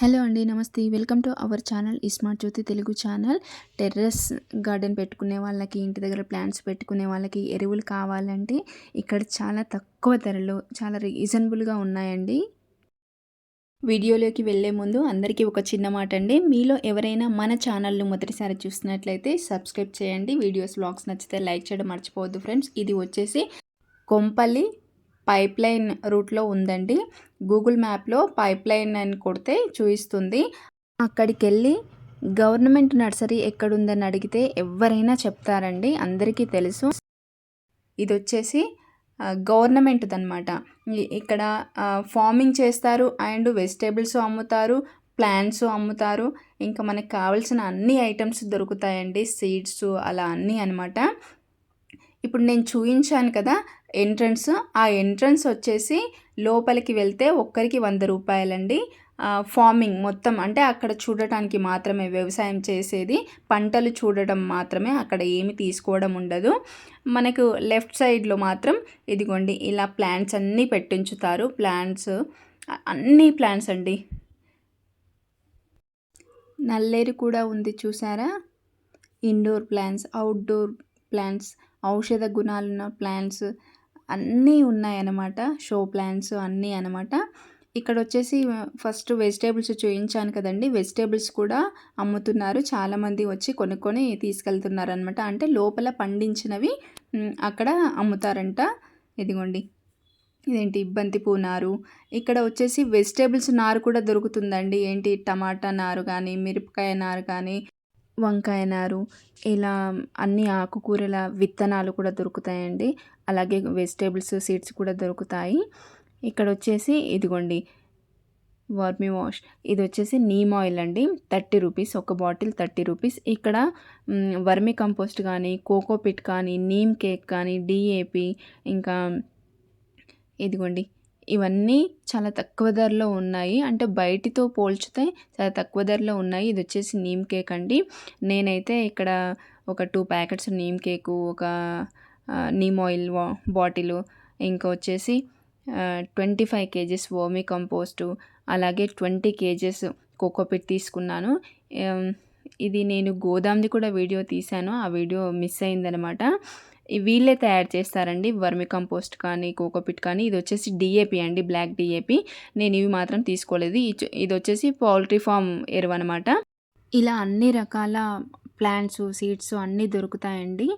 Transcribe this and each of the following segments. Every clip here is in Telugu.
హలో అండి నమస్తే. Welcome to our channel smart Jyothi Telugu channel. Terrace garden పెట్టుకునే వాళ్ళకి ఇంటి దగ్గర ప్లాంట్స్ పెట్టుకునే వాళ్ళకి ఎరువులు కావాలంటే ఇక్కడ చాలా తక్కువ ధరలో చాలా రీజనబుల్గా ఉన్నాయండి. వీడియోలోకి వెళ్ళే ముందు అందరికీ ఒక చిన్న మాట అండి. మీలో ఎవరైనా మన ఛానల్ను మొదటిసారి చూసినట్లయితే సబ్స్క్రైబ్ చేయండి. వీడియోస్ బ్లాగ్స్ నచ్చితే లైక్ చేయడం మర్చిపోవద్దు ఫ్రెండ్స్. ఇది వచ్చేసి కొంపల్లి పైప్ లైన్ రూట్లో ఉందండి. గూగుల్ మ్యాప్లో పైప్ లైన్ అని కొడితే చూపిస్తుంది. అక్కడికి వెళ్ళి గవర్నమెంట్ నర్సరీ ఎక్కడుందని అడిగితే ఎవరైనా చెప్తారండి. అందరికీ తెలుసు. ఇది వచ్చేసి గవర్నమెంట్ది అనమాట ఇక్కడ ఫార్మింగ్ చేస్తారు అండ్ వెజిటేబుల్స్ అమ్ముతారు ప్లాంట్స్ అమ్ముతారు. ఇంకా మనకు కావాల్సిన అన్ని ఐటమ్స్ దొరుకుతాయండి. సీడ్స్ అలా అన్నీ అనమాట ఇప్పుడు నేను చూపించాను కదా ఎంట్రన్స్ ఆ ఎంట్రన్స్ వచ్చేసి లోపలికి వెళ్తే ఒక్కరికి వంద రూపాయలండి. ఫార్మింగ్ మొత్తం అంటే అక్కడ చూడటానికి మాత్రమే వ్యవసాయం చేసేది పంటలు చూడటం మాత్రమే అక్కడ ఏమి తీసుకోవడం ఉండదు. మనకు లెఫ్ట్ సైడ్లో మాత్రం ఇదిగోండి ఇలా ప్లాంట్స్ అన్నీ పెట్టించుతారు. ప్లాంట్స్ అన్ని ప్లాంట్స్ అండి. నల్లేరు కూడా ఉంది చూసారా? ఇండోర్ ప్లాంట్స్ అవుట్డోర్ ప్లాంట్స్ ఔషధ గుణాలున్న ప్లాంట్స్ అన్నీ ఉన్నాయన్నమాట. షో ప్లాంట్స్ అన్నీ అనమాట ఇక్కడ వచ్చేసి ఫస్ట్ వెజిటేబుల్స్ చూపించాను కదండి. వెజిటేబుల్స్ కూడా అమ్ముతున్నారు. చాలామంది వచ్చి కొనుక్కొని తీసుకెళ్తున్నారు అనమాట అంటే లోపల పండించినవి అక్కడ అమ్ముతారంట. ఇదిగోండి. ఇదేంటి? ఇబ్బంతిపూ పూ నారు ఇక్కడ వచ్చేసి వెజిటేబుల్స్ నారు కూడా దొరుకుతుందండి. ఏంటి? టమాటా నారు కానీ మిరపకాయ నారు కానీ వంకాయ నారు ఇలా అన్ని ఆకుకూరల విత్తనాలు కూడా దొరుకుతాయండి. అలాగే వెజిటేబుల్స్ సీడ్స్ కూడా దొరుకుతాయి. ఇక్కడ వచ్చేసి ఇదిగోండి వర్మీ వాష్. ఇది వచ్చేసి నీమ్ ఆయిల్ అండి. థర్టీ రూపీస్ ఒక బాటిల్ థర్టీ రూపీస్. ఇక్కడ వర్మీ కంపోస్ట్ కానీ కోకోపిట్ కానీ నీమ్ కేక్ కానీ డిఏపి ఇంకా ఇదిగోండి ఇవన్నీ చాలా తక్కువ ధరలో ఉన్నాయి. అంటే బయటితో పోల్చితే చాలా తక్కువ ధరలో ఉన్నాయి. ఇది వచ్చేసి నీమ్ కేక్ అండి. నేనైతే ఇక్కడ ఒక టూ ప్యాకెట్స్ నీమ్ కేకు ఒక నీమ్ ఆయిల్ బాటిల్ ఇంకా వచ్చేసి twenty five kgs vermi compost అలాగే ట్వంటీ కేజెస్ కోకోపిట్ తీసుకున్నాను. ఇది నేను గోదాంది కూడా వీడియో తీశాను. ఆ వీడియో మిస్ అయిందనమాట. వీళ్ళే తయారు చేస్తారండి. వర్మి కంపోస్ట్ కానీ కోకోపిట్ కానీ ఇది వచ్చేసి డిఏపి అండి. Black DAP. నేను ఇవి మాత్రం తీసుకోలేదు. ఇది వచ్చేసి పౌల్ట్రీ ఫామ్ ఎరువు అనమాట ఇలా అన్ని రకాల ప్లాంట్స్ సీడ్స్ అన్నీ దొరుకుతాయండి.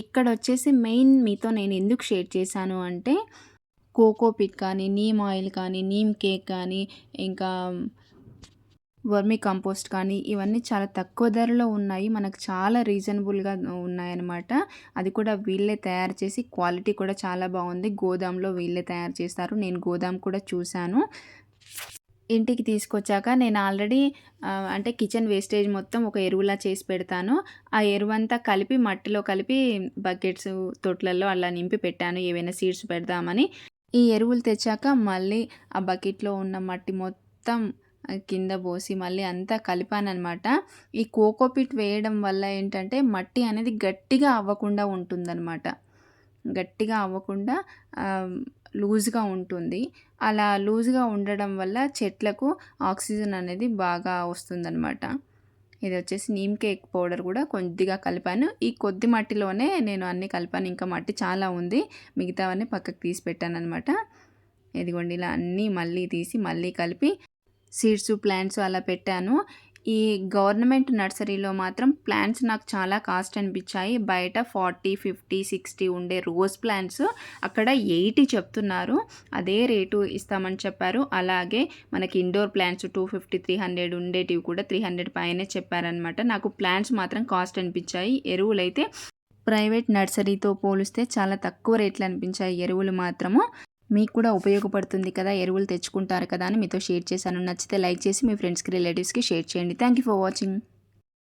ఇక్కడ వచ్చేసి మెయిన్ మీతో నేను ఎందుకు షేర్ చేశాను అంటే కోకోపిట్ కానీ నీమ్ ఆయిల్ కానీ నీమ్ కేక్ కానీ ఇంకా వర్మీ కంపోస్ట్ కానీ ఇవన్నీ చాలా తక్కువ ధరలో ఉన్నాయి. మనకు చాలా రీజనబుల్గా ఉన్నాయన్నమాట. అది కూడా వీళ్ళే తయారు చేసి క్వాలిటీ కూడా చాలా బాగుంది. గోదాంలో వీళ్ళే తయారు చేస్తారు. నేను గోదాం కూడా చూశాను. ఇంటికి తీసుకొచ్చాక నేను ఆల్రెడీ అంటే కిచెన్ వేస్టేజ్ మొత్తం ఒక ఎరువులా చేసి పెడతాను. ఆ ఎరువంతా కలిపి మట్టిలో కలిపి బకెట్స్ తొట్లలో అలా నింపి పెట్టాను. ఏవైనా సీడ్స్ పెడదామని. ఈ ఎరువులు తెచ్చాక మళ్ళీ ఆ బకెట్లో ఉన్న మట్టి మొత్తం కింద పోసి మళ్ళీ అంతా కలిపానమాట ఈ కోకోపిట్ వేయడం వల్ల ఏంటంటే మట్టి అనేది గట్టిగా అవ్వకుండా ఉంటుందన్నమాట. గట్టిగా అవ్వకుండా లూజ్గా ఉంటుంది. అలా లూజ్గా ఉండడం వల్ల చెట్లకు ఆక్సిజన్ అనేది బాగా వస్తుందన్నమాట. ఇది వచ్చేసి నీమ్ కేక్ పౌడర్ కూడా కొద్దిగా కలిపాను. ఈ కొద్ది మట్టిలోనే నేను అన్నీ కలిపాను. ఇంకా మట్టి చాలా ఉంది. మిగతావన్నీ పక్కకు తీసి పెట్టాను అనమాట ఇదిగోండి ఇలా అన్నీ మళ్ళీ తీసి మళ్ళీ కలిపి సీడ్స్ ప్లాంట్స్ అలా పెట్టాను. ఈ గవర్నమెంట్ నర్సరీలో మాత్రం ప్లాంట్స్ నాకు చాలా కాస్ట్ అనిపించాయి. బయట ఫార్టీ ఫిఫ్టీ సిక్స్టీ ఉండే రోజ్ ప్లాంట్స్ అక్కడ ఎయిటీ చెప్తున్నారు. అదే రేటు ఇస్తామని చెప్పారు. అలాగే మనకి indoor plants two fifty three hundred ఉండేటివి కూడా త్రీ హండ్రెడ్ పైనే చెప్పారనమాట నాకు ప్లాంట్స్ మాత్రం కాస్ట్ అనిపించాయి. ఎరువులైతే ప్రైవేట్ నర్సరీతో పోలిస్తే చాలా తక్కువ రేట్లు అనిపించాయి. ఎరువులు మాత్రము మీకు కూడా ఉపయోగపడుతుంది కదా ఎరువులు తెచ్చుకుంటారు కదా అని మీతో షేర్ చేశాను. నచ్చితే లైక్ చేసి మీ ఫ్రెండ్స్కి రిలేటివ్స్కి షేర్ చేయండి. Thank you for watching.